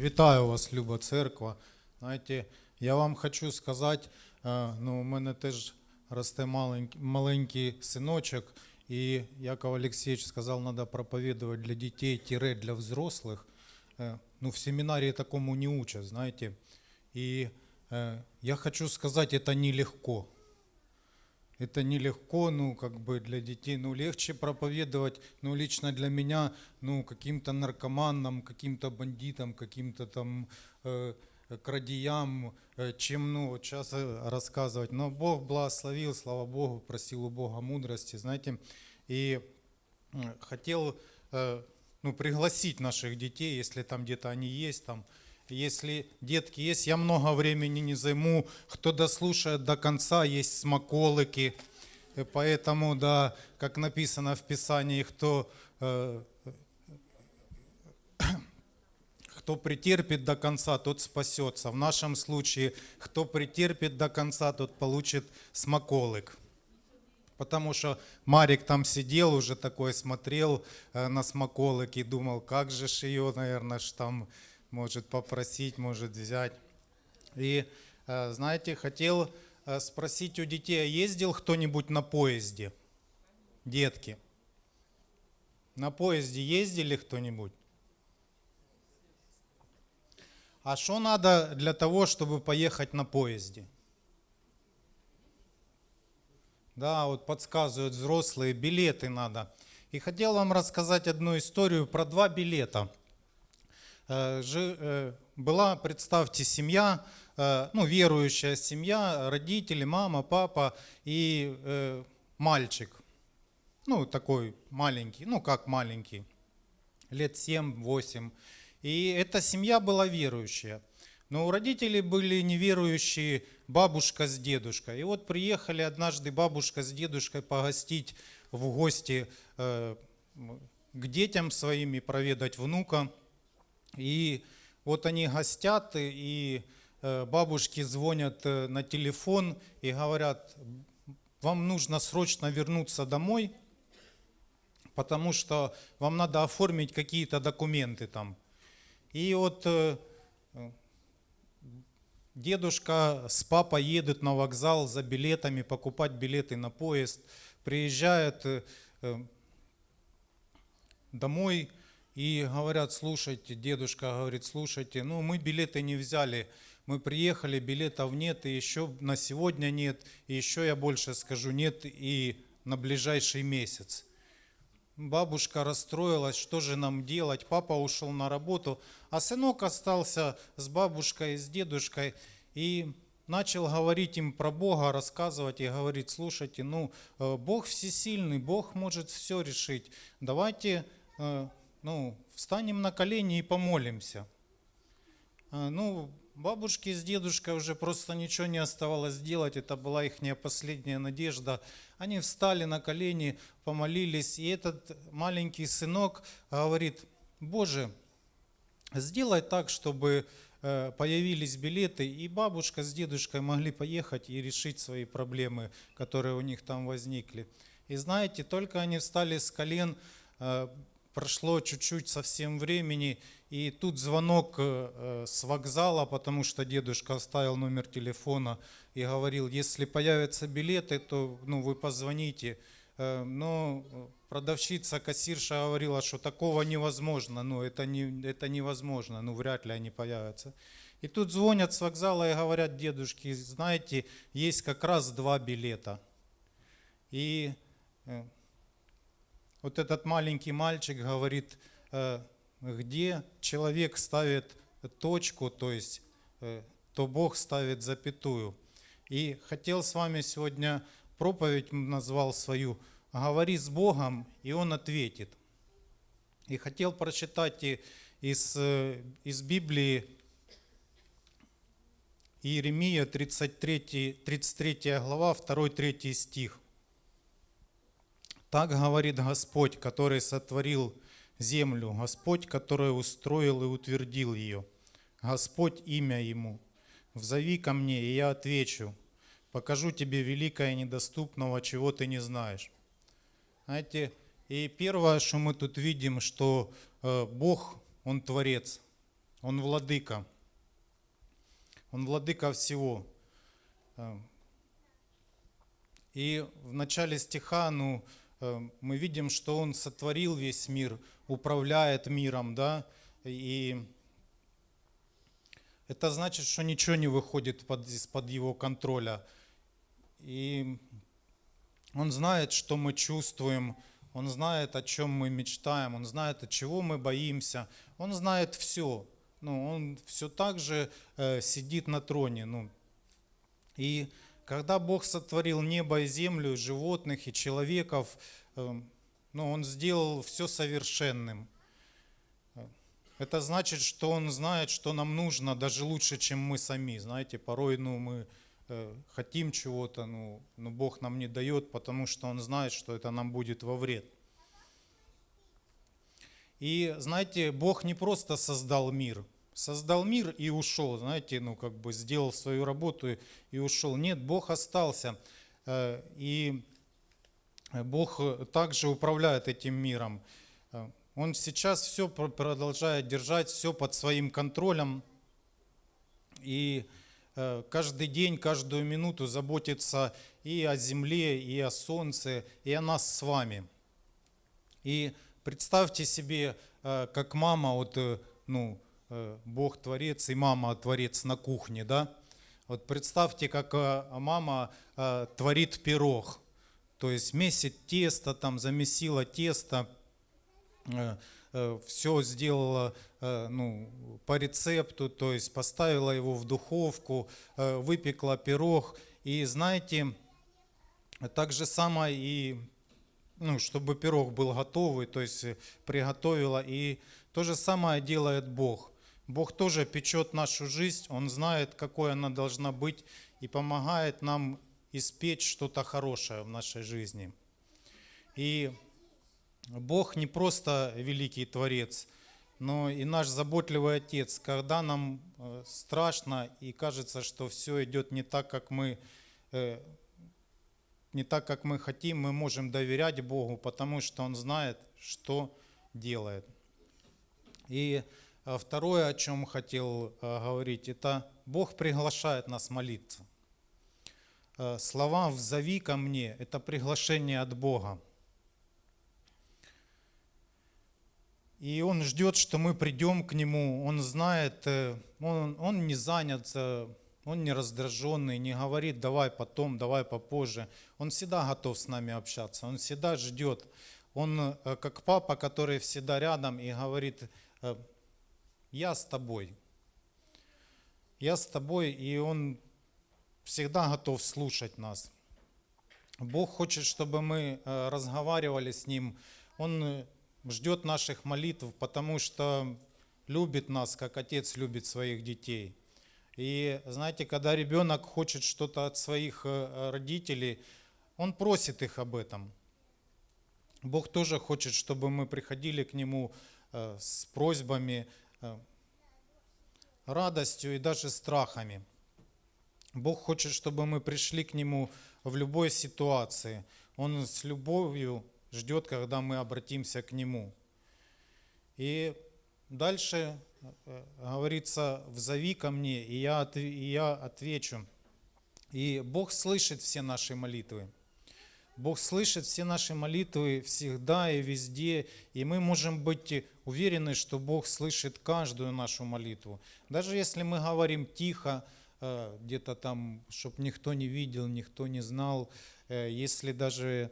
Вітаю вас, Люба Церква. Знаєте, я вам хочу сказати, е, ну, у мене теж росте маленький, маленький синочок, і Яков Олексійович сказав, треба проповідувати для дітей, тире для взрослих. Е, Ну, в семинарии такому не учат, знаете. И э, я хочу сказать, это нелегко. Это нелегко, ну, как бы для детей, ну, легче проповедовать, ну, лично для меня, ну, каким-то наркоманам, каким-то бандитам, каким-то там э, крадеям, э, чем, ну, вот сейчас э, рассказывать. Но Бог благословил, слава Богу, просил у Бога мудрости, знаете, и хотел, э, ну, пригласить наших детей, если там где-то они есть, там, если детки есть, я много времени не займу. Кто дослушает до конца, есть смаколики. Э, Поэтому, да, как написано в Писании, кто, э, кто претерпит до конца, тот спасется. В нашем случае, кто претерпит до конца, тот получит смаколик. Потому что Марик там сидел, уже такой смотрел э, на смаколик и думал, как же ж ее, наверное, ж там может попросить, может взять. И, э, знаете, хотел э, спросить у детей, а ездил кто-нибудь на поезде? Детки. На поезде ездили кто-нибудь? А что надо для того, чтобы поехать на поезде? Да, вот подсказывают взрослые, билеты надо. И хотел вам рассказать одну историю про два билета. Э, э, Была, представьте, семья, э, ну, верующая семья, родители, мама, папа и мальчик. Ну, такой маленький, ну, как маленький, лет 7-8. И эта семья была верующая. Но у родителей были неверующие бабушка с дедушкой. И вот приехали однажды бабушка с дедушкой погостить в гости к детям своим и проведать внука. И вот они гостят, и э, бабушки звонят э, на телефон и говорят, вам нужно срочно вернуться домой, потому что вам надо оформить какие-то документы там. И вот э, Дедушка с папой едут на вокзал за билетами, покупать билеты на поезд. Приезжают э, домой и говорят, слушайте, дедушка говорит, слушайте, ну мы билеты не взяли, мы приехали, билетов нет, и еще на сегодня нет, и еще я больше скажу, нет и на ближайший месяц. Бабушка расстроилась, что же нам делать. Папа ушел на работу, а сынок остался с бабушкой, с дедушкой и начал говорить им про Бога, рассказывать и говорить, слушайте, ну, э, Бог всесильный, Бог может все решить. Давайте, э, ну, встанем на колени и помолимся. А, Ну, бабушке с дедушкой уже просто ничего не оставалось делать, это была их последняя надежда. Они встали на колени, помолились, и этот маленький сынок говорит, Боже, сделай так, чтобы э, появились билеты, и бабушка с дедушкой могли поехать и решить свои проблемы, которые у них там возникли. И знаете, только они встали с колен, э, прошло чуть-чуть совсем времени, и тут звонок э, э, с вокзала, потому что дедушка оставил номер телефона и говорил, если появятся билеты, то ну, вы позвоните. Э, Но продавщица, кассирша говорила, что такого невозможно, ну это, не, это невозможно, ну вряд ли они появятся. И тут звонят с вокзала и говорят дедушке, знаете, есть как раз два билета. И вот этот маленький мальчик говорит, э, где человек ставит точку, то есть, э, то Бог ставит запятую. И хотел с вами сегодня проповедь назвал свою «Говори с Богом, и Он ответит». И хотел прочитать из, э, из Библии Иеремия 33, 33 глава, 2-3 стих. Так говорит Господь, который сотворил землю, Господь, который устроил и утвердил ее, Господь имя Ему. Взови ко мне, и я отвечу, покажу тебе великое недоступного, чего ты не знаешь. Знаете, и первое, что мы тут видим, что э, Бог, Он Творец. Он владыка. Он владыка всего. Э, И в начале стиха, ну, мы видим, что Он сотворил весь мир, управляет миром, да, и это значит, что ничего не выходит под, из-под Его контроля. И Он знает, что мы чувствуем, Он знает, о чем мы мечтаем, Он знает, от чего мы боимся, Он знает все. Ну, он все так же э, сидит на троне. Ну. И когда Бог сотворил небо и землю, животных и человеков, э, ну, Он сделал все совершенным. Это значит, что Он знает, что нам нужно, даже лучше, чем мы сами. Знаете, порой ну, мы э, хотим чего-то, ну, но Бог нам не дает, потому что Он знает, что это нам будет во вред. И знаете, Бог не просто создал мир, создал мир и ушел, знаете, ну как бы сделал свою работу и, ушел. Нет, Бог остался. Э, И Бог также управляет этим миром. Э, Он сейчас все продолжает держать, все под своим контролем. И э, каждый день, каждую минуту заботится и о земле, и о солнце, и о нас с вами. И представьте себе, э, как мама, вот, э, ну, э, Бог творец и мама творец на кухне, да? Вот представьте, как э, мама э, творит пирог, то есть месит тесто, там замесила тесто, все сделала э, ну, по рецепту, то есть поставила его в духовку, э, выпекла пирог. И знаете, так же самое и ну, чтобы пирог был готовый, то есть э, приготовила. И то же самое делает Бог. Бог тоже печет нашу жизнь, Он знает, какой она должна быть, и помогает нам испечь что-то хорошее в нашей жизни. И Бог не просто великий Творец, но и наш заботливый Отец. Когда нам э, страшно и кажется, что все идет не так, как мы э, не так, как мы хотим, мы можем доверять Богу, потому что Он знает, что делает. И второе, о чем хотел говорить, это Бог приглашает нас молиться. Слова «взови ко мне» – это приглашение от Бога. И он ждет, что мы придем к нему. Он знает, э, он, он не занят, э, он не раздраженный, не говорит, давай потом, давай попозже. Он всегда готов с нами общаться, он всегда ждет. Он э, как папа, который всегда рядом и говорит, я с тобой. Я с тобой, и он всегда готов слушать нас. Бог хочет, чтобы мы разговаривали с Ним. Он ждет наших молитв, потому что любит нас, как отец любит своих детей. И знаете, когда ребенок хочет что-то от своих э, родителей, он просит их об этом. Бог тоже хочет, чтобы мы приходили к Нему э, с просьбами, э, радостью и даже страхами. Бог хочет, чтобы мы пришли к Нему в любой ситуации. Он с любовью ждет, когда мы обратимся к Нему. И дальше э, говорится, взови ко мне, и я отвечу. И Бог слышит все наши молитвы. Бог слышит все наши молитвы всегда и везде, и мы можем быть уверены, что Бог слышит каждую нашу молитву. Даже если мы говорим тихо, э, где-то там, чтобы никто не видел, никто не знал, э, если даже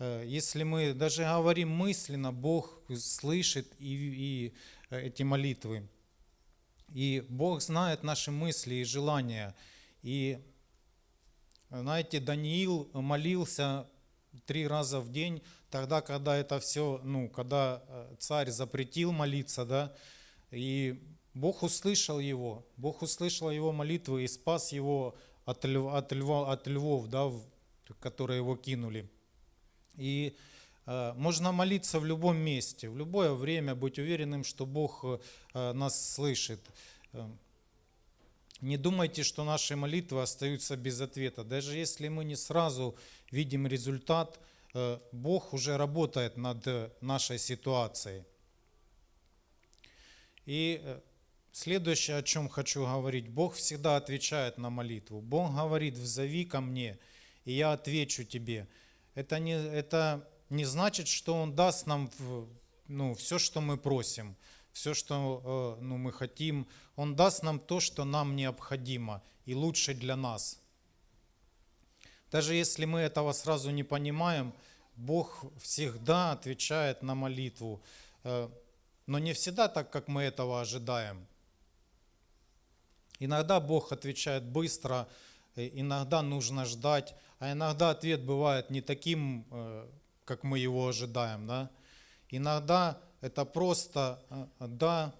Э, если мы даже говорим мысленно, Бог слышит и, и эти молитвы. И Бог знает наши мысли и желания. И знаете, Даниил молился три раза в день, тогда, когда это все, ну, когда э, царь запретил молиться, да, и Бог услышал его, Бог услышал его молитвы и спас его от, льв, от, льва, от львов, да, которые его кинули. И э, можно молиться в любом месте, в любое время, быть уверенным, что Бог э, нас слышит. Э, не думайте, что наши молитвы остаются без ответа. Даже если мы не сразу видим результат, э, Бог уже работает над нашей ситуацией. И Следующее, о чем хочу говорить. Бог всегда отвечает на молитву. Бог говорит, взови ко мне, и я отвечу тебе. Это не, это не значит, что Он даст нам ну, все, что мы просим, все, что э, ну, мы хотим. Он даст нам то, что нам необходимо и лучше для нас. Даже если мы этого сразу не понимаем, Бог всегда отвечает на молитву, э, но не всегда так, как мы этого ожидаем. Иногда Бог отвечает быстро, э, иногда нужно ждать, а иногда ответ бывает не таким, как мы его ожидаем. Да? Иногда это просто э, «да»,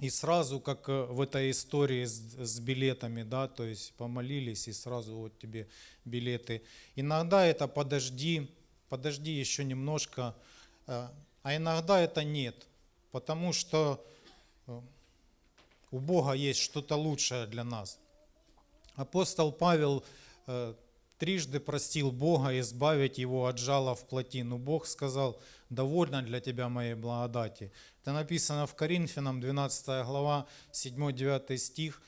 и сразу, как в этой истории с, с билетами, да, то есть помолились и сразу вот тебе билеты. Иногда это подожди, подожди еще немножко, а иногда это нет, потому что у Бога есть что-то лучшее для нас. Апостол Павел э, трижды простил Бога избавить его от жала в плоти. Но Бог сказал, довольно для тебя моей благодати. Это написано в Коринфянам, 12 глава, 7-9 стих.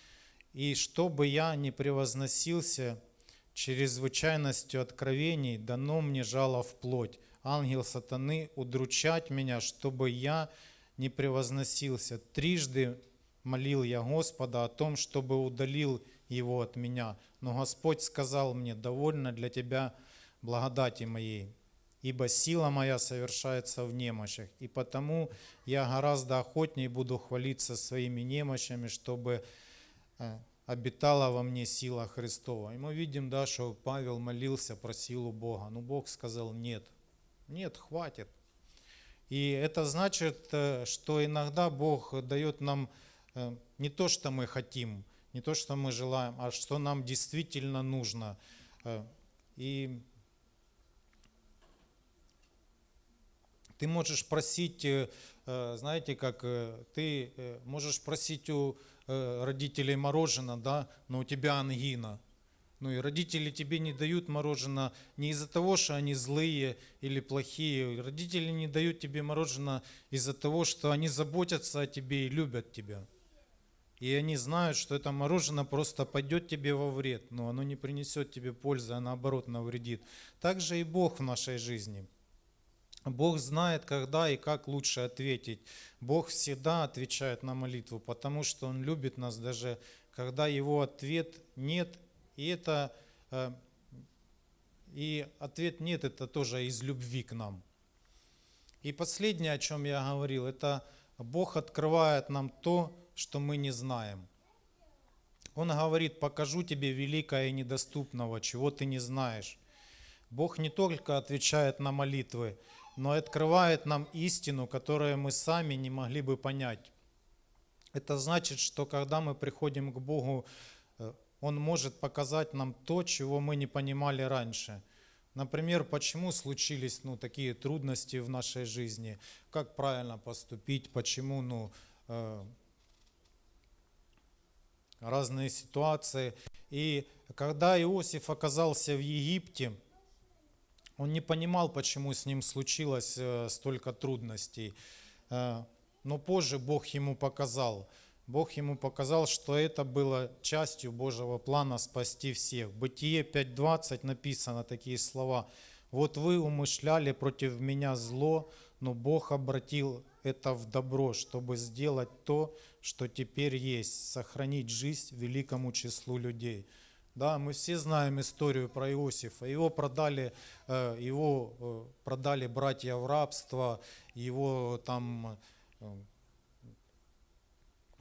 «И чтобы я не превозносился чрезвычайностью откровений, дано мне жало в плоть, ангел сатаны удручать меня, чтобы я не превозносился. Трижды молил я Господа о том, чтобы удалил его от меня. Но Господь сказал мне, довольно для тебя благодати моей, ибо сила моя совершается в немощах. И потому я гораздо охотнее буду хвалиться своими немощами, чтобы э, обитала во мне сила Христова. И мы видим, да, что Павел молился про силу Бога. Но Бог сказал, нет, нет, хватит. И это значит, э, что иногда Бог дает нам Э, не то, что мы хотим, не то, что мы желаем, а что нам действительно нужно. Э, и ты можешь просить, э, знаете, как ты можешь просить у родителей мороженое, да, но у тебя ангина. Ну и родители тебе не дают мороженое не из-за того, что они злые или плохие. Родители не дают тебе мороженое из-за того, что они заботятся о тебе и любят тебя и они знают, что это мороженое просто пойдет тебе во вред, но оно не принесет тебе пользы, а наоборот навредит. Так же и Бог в нашей жизни. Бог знает, когда и как лучше ответить. Бог всегда отвечает на молитву, потому что Он любит нас даже, когда Его ответ нет. И это э, и ответ нет, это тоже из любви к нам. И последнее, о чем я говорил, это Бог открывает нам то, что мы не знаем. Он говорит, покажу тебе великое и недоступного, чего ты не знаешь. Бог не только отвечает на молитвы, но и открывает нам истину, которую мы сами не могли бы понять. Это значит, что когда мы приходим к Богу, э, Он может показать нам то, чего мы не понимали раньше. Например, почему случились ну, такие трудности в нашей жизни, как правильно поступить, почему ну, э, разные ситуации. И когда Иосиф оказался в Египте, он не понимал, почему с ним случилось э, столько трудностей. Э, но позже Бог ему показал. Бог ему показал, что это было частью Божьего плана спасти всех. В Бытие 5.20 написано такие слова. «Вот вы умышляли против меня зло, но Бог обратил это в добро, чтобы сделать то, что теперь есть, сохранить жизнь великому числу людей. Да, мы все знаем историю про Иосифа. Его продали, э, его э, продали братья в рабство, его там э,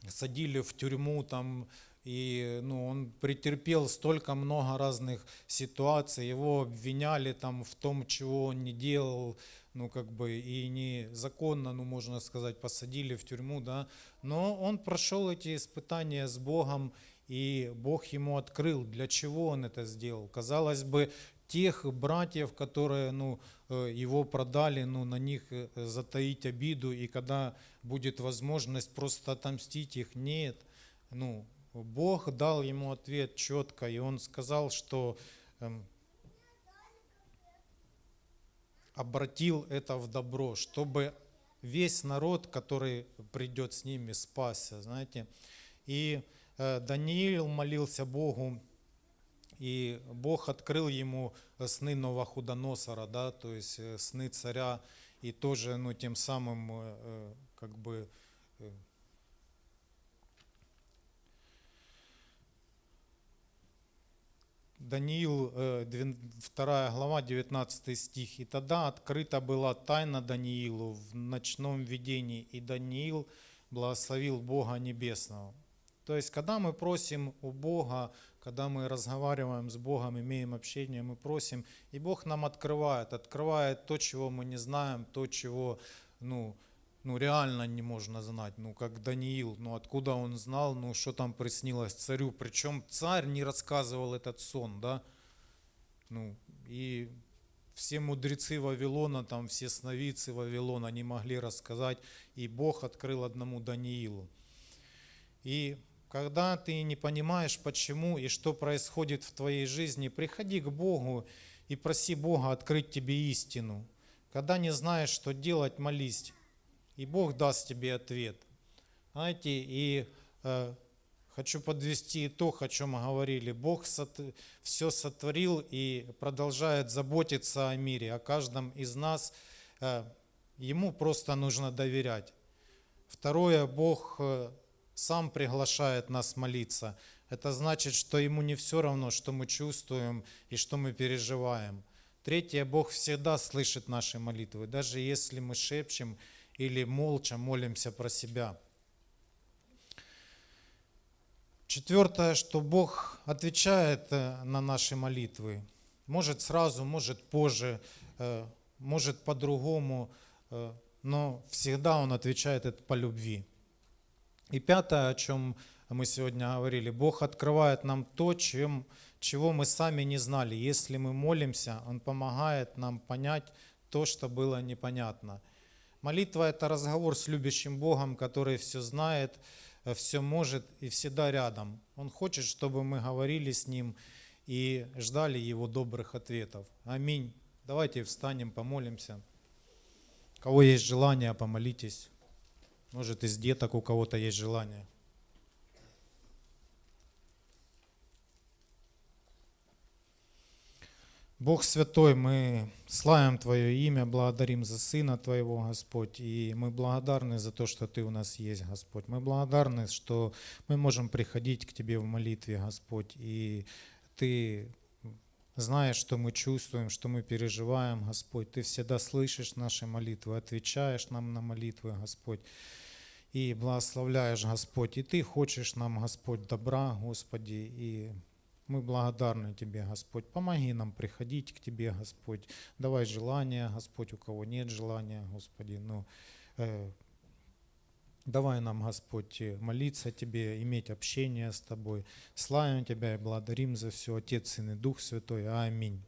садили в тюрьму, там, и ну, он претерпел столько много разных ситуаций, его обвиняли там в том, чего он не делал, ну, как бы, и незаконно, ну, можно сказать, посадили в тюрьму, да, но он прошел эти испытания с Богом, и Бог ему открыл, для чего он это сделал. Казалось бы, тех братьев, которые, ну, э, его продали, ну, на них э, затаить обиду, и когда будет возможность просто отомстить их, нет, ну, Бог дал ему ответ четко, и он сказал, что эм, обратил это в добро, чтобы весь народ, который придет с ними, спасся, знаете. И э, Даниил молился Богу, и Бог открыл ему сны Новохудоносора, да, то есть э, сны царя, и тоже, ну, тем самым, э, э, как бы, э, Даниил, 2 глава, 19 стих. «И тогда открыта была тайна Даниилу в ночном видении, и Даниил благословил Бога Небесного». То есть, когда мы просим у Бога, когда мы разговариваем с Богом, имеем общение, мы просим, и Бог нам открывает, открывает то, чего мы не знаем, то, чего, ну, ну реально не можно знать, ну как Даниил, ну откуда он знал, ну что там приснилось царю, причем царь не рассказывал этот сон, да, ну и все мудрецы Вавилона, там все сновидцы Вавилона не могли рассказать, и Бог открыл одному Даниилу. И когда ты не понимаешь, почему и что происходит в твоей жизни, приходи к Богу и проси Бога открыть тебе истину. Когда не знаешь, что делать, молись, и Бог даст тебе ответ. Знаете, и э, хочу подвести итог, о чем мы говорили. Бог сот, все сотворил и продолжает заботиться о мире, о каждом из нас. Э, ему просто нужно доверять. Второе, Бог э, сам приглашает нас молиться. Это значит, что ему не все равно, что мы чувствуем и что мы переживаем. Третье, Бог всегда слышит наши молитвы, даже если мы шепчем или молча молимся про себя. Четвертое, что Бог отвечает э, на наши молитвы. Может сразу, может позже, э, может по-другому, э, но всегда Он отвечает это по любви. И пятое, о чем мы сегодня говорили, Бог открывает нам то, чем, чего мы сами не знали. Если мы молимся, Он помогает нам понять то, что было непонятно. Молитва – это разговор с любящим Богом, который все знает, все может и всегда рядом. Он хочет, чтобы мы говорили с Ним и ждали Его добрых ответов. Аминь. Давайте встанем, помолимся. У кого есть желание, помолитесь. Может, из деток у кого-то есть желание. Бог Святой, мы славим Твое имя, благодарим за Сына Твоего, Господь, и мы благодарны за то, что Ты у нас есть, Господь. Мы благодарны, что мы можем приходить к Тебе в молитве, Господь, и Ты знаешь, что мы чувствуем, что мы переживаем, Господь. Ты всегда слышишь наши молитвы, отвечаешь нам на молитвы, Господь и благословляешь, Господь. И Ты хочешь нам, Господь, добра, Господи, и мы благодарны Тебе, Господь. Помоги нам приходить к Тебе, Господь. Давай желание, Господь, у кого нет желания, Господи. Ну, э, давай нам, Господь, молиться Тебе, иметь общение с Тобой. Славим Тебя и благодарим за все, Отец, Сын и Дух Святой. Аминь.